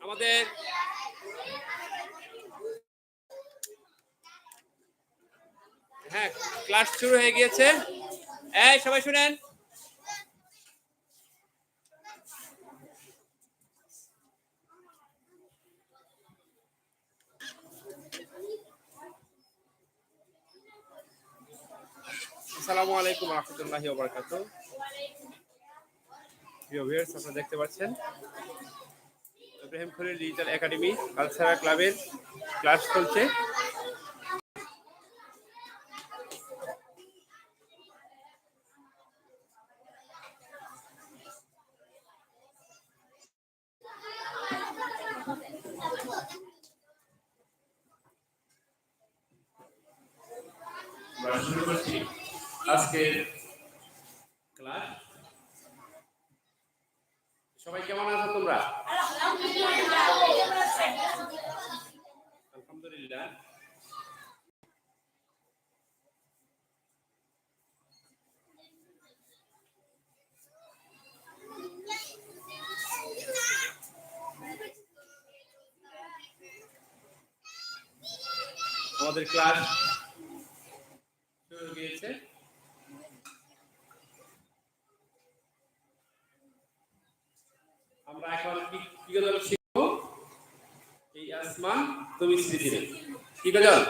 আমাদের হ্যাঁ ক্লাস শুরু হয়ে গিয়েছে। এই সবাই শুনেন। আসসালামু আলাইকুম রহমতুল্লাহি ওবরাকাত প্রিয় ভিউয়ার্স আপনারা দেখতে পাচ্ছেন Ibrahim Khalil digital academy cultural ক্লাবের ক্লাস চলছে আমরা শুরু করছি আজকের ক্লাস সবাই কেমন আছো তোমরা আলহামদুলিল্লাহ আমাদের ক্লাস শুরু হয়েছে। আমরা এখন কি কি শিখব? এই আসমান, তুমি স্মৃতি কি গজল?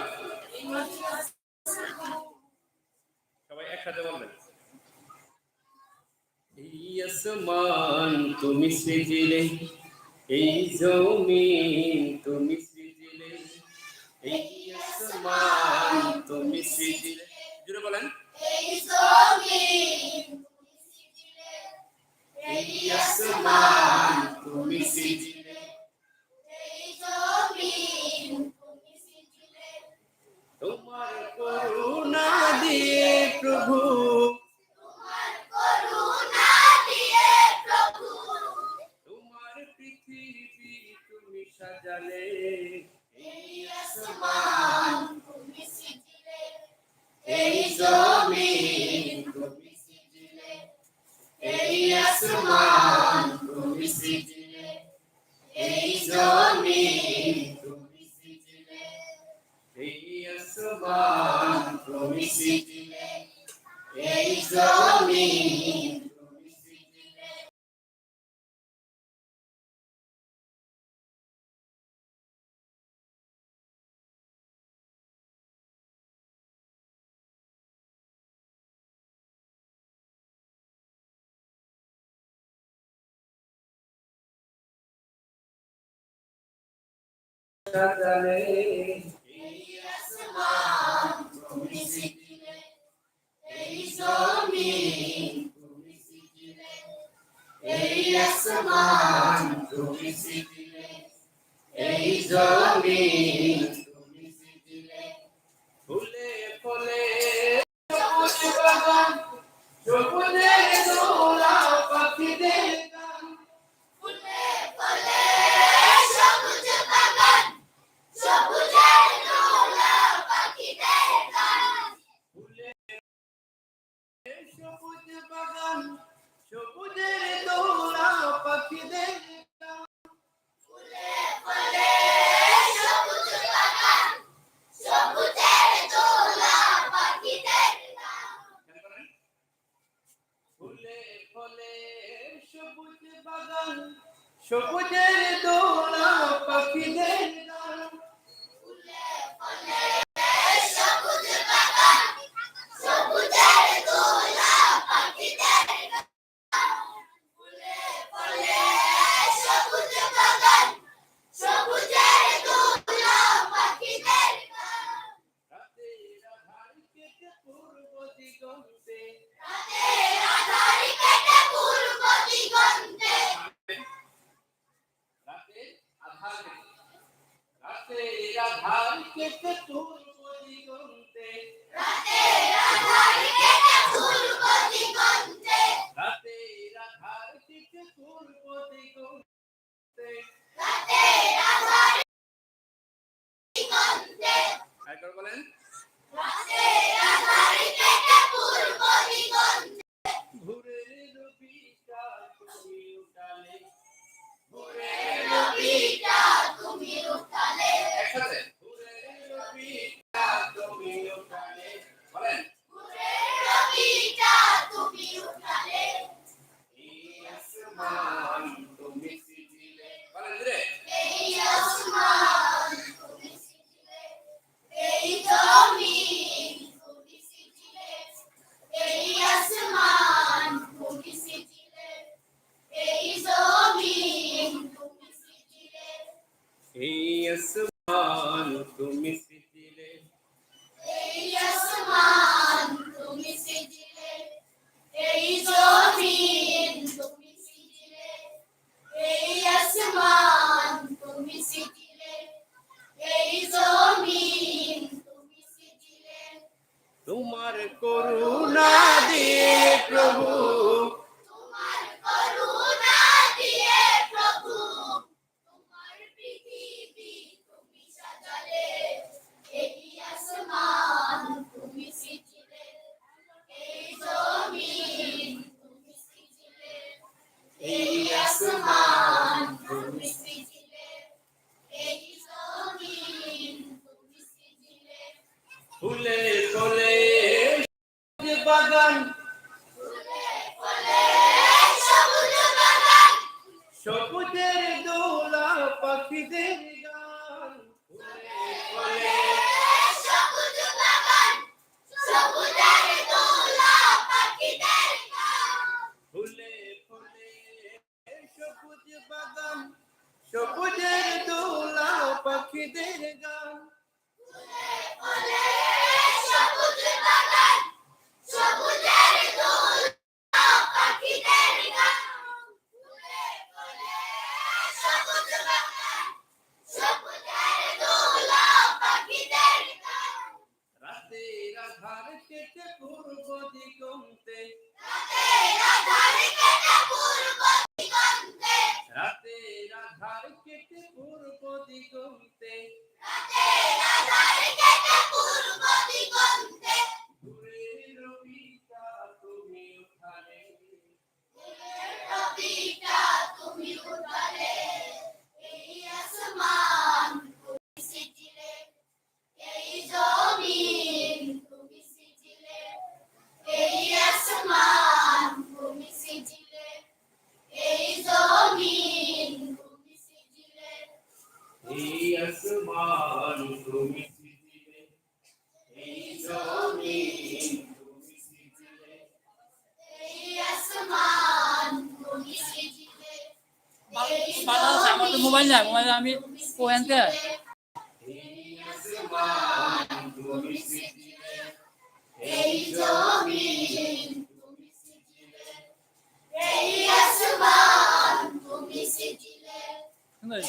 জুড়ে বলেন। তুমি তোমার করুণা দিয়ে প্রভু। তোমার পৃথিবী তুমি সাজালে। এই আসমান এই জমিন তুমি সৃজিলে এই আসমান তুমি সৃজিলে এই জমিন সাজালে এই আসমান তুমি সৃজিলে এই জমিন তুমি সৃজিলে এই আসমান তুমি সৃজিলে এই জমিন সবুজ বাগান সবুজের দোলা পাখিদের রাতে রাধারিকে তুই করি কন্তে রাধারিকে Amen. করুণা দিয়ে প্রভু। banyak mengajar kami pointer. Amen.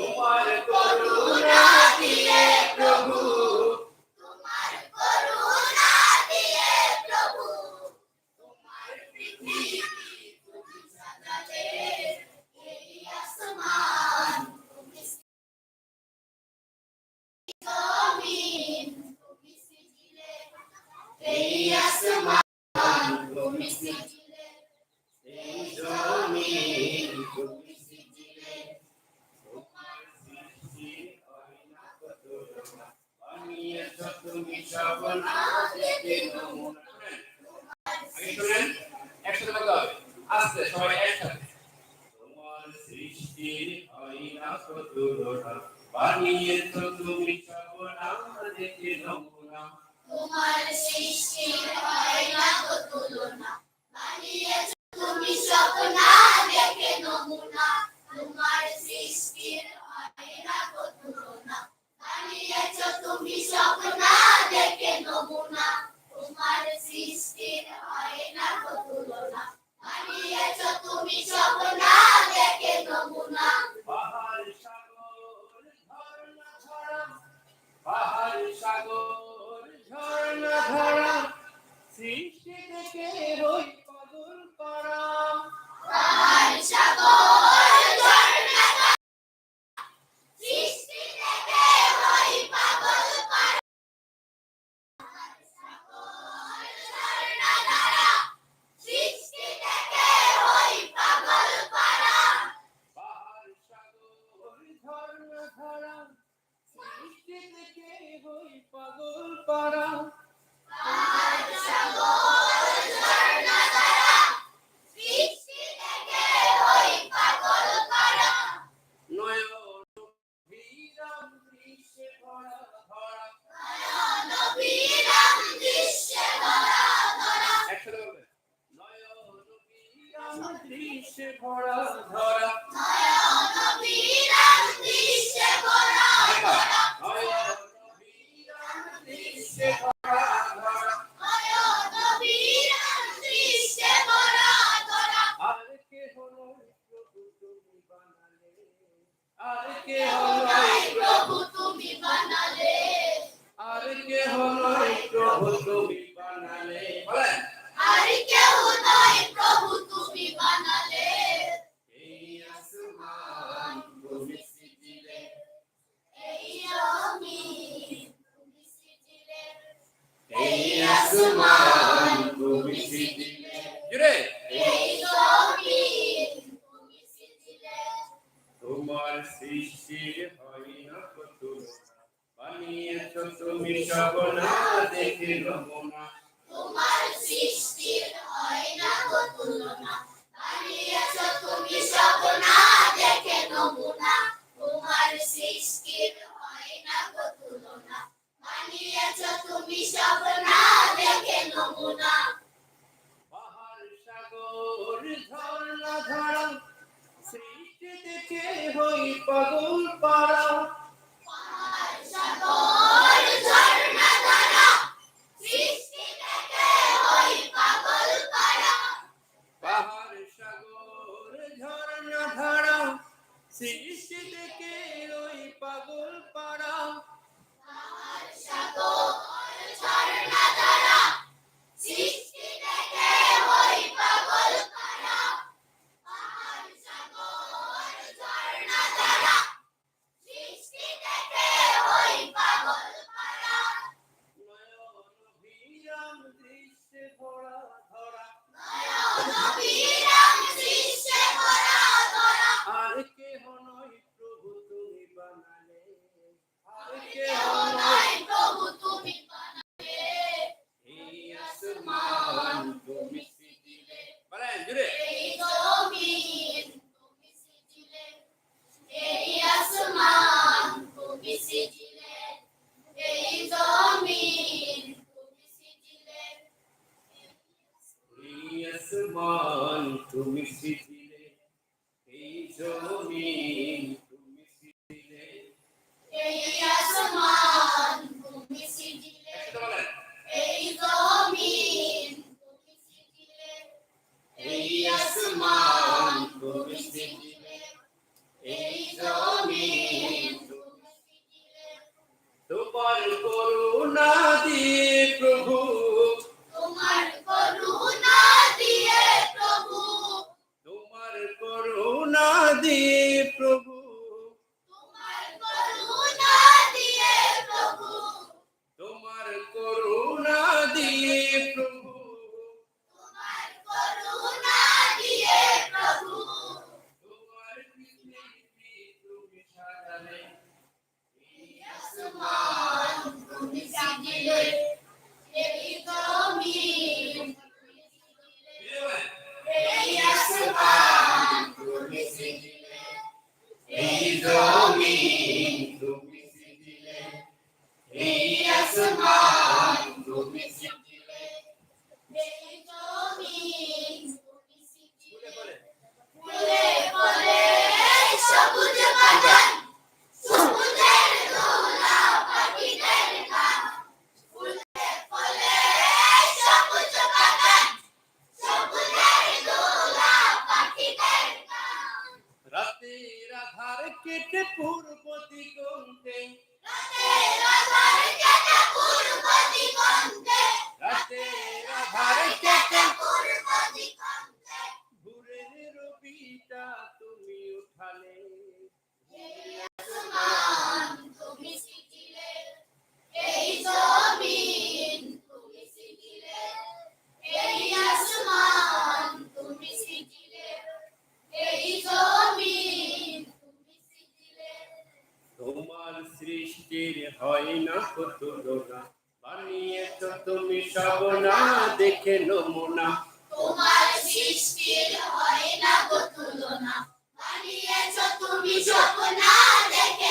তোমার করুণা দিয়ে প্রভু। বানিয়ে তো তুমি সব নাম দেখে নমুনা তোমার সৃষ্টি Shri Pura Dhara 是吗 হই পাগল পাড়া Domini, Domini, Domini, Domini, হয় না তুলনা বানিয়েছ তুমি সবনা দেখে নমুনা। তোমার সৃষ্টির হয় না তুলনা। বানিয়েছ তুমি সবনা দেখে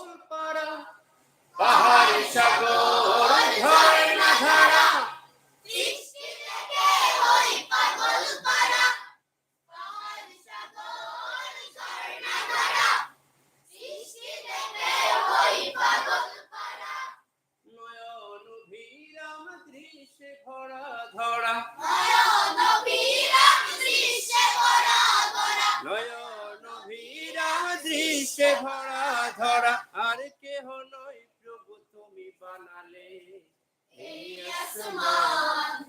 সকল 是吗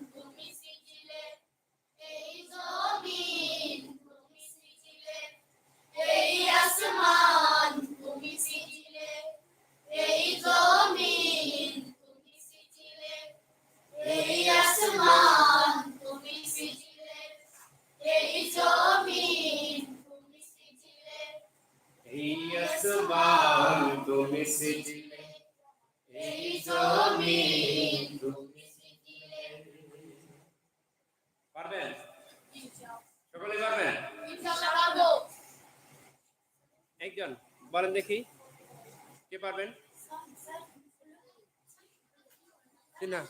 দেখি। কে পারবেন? না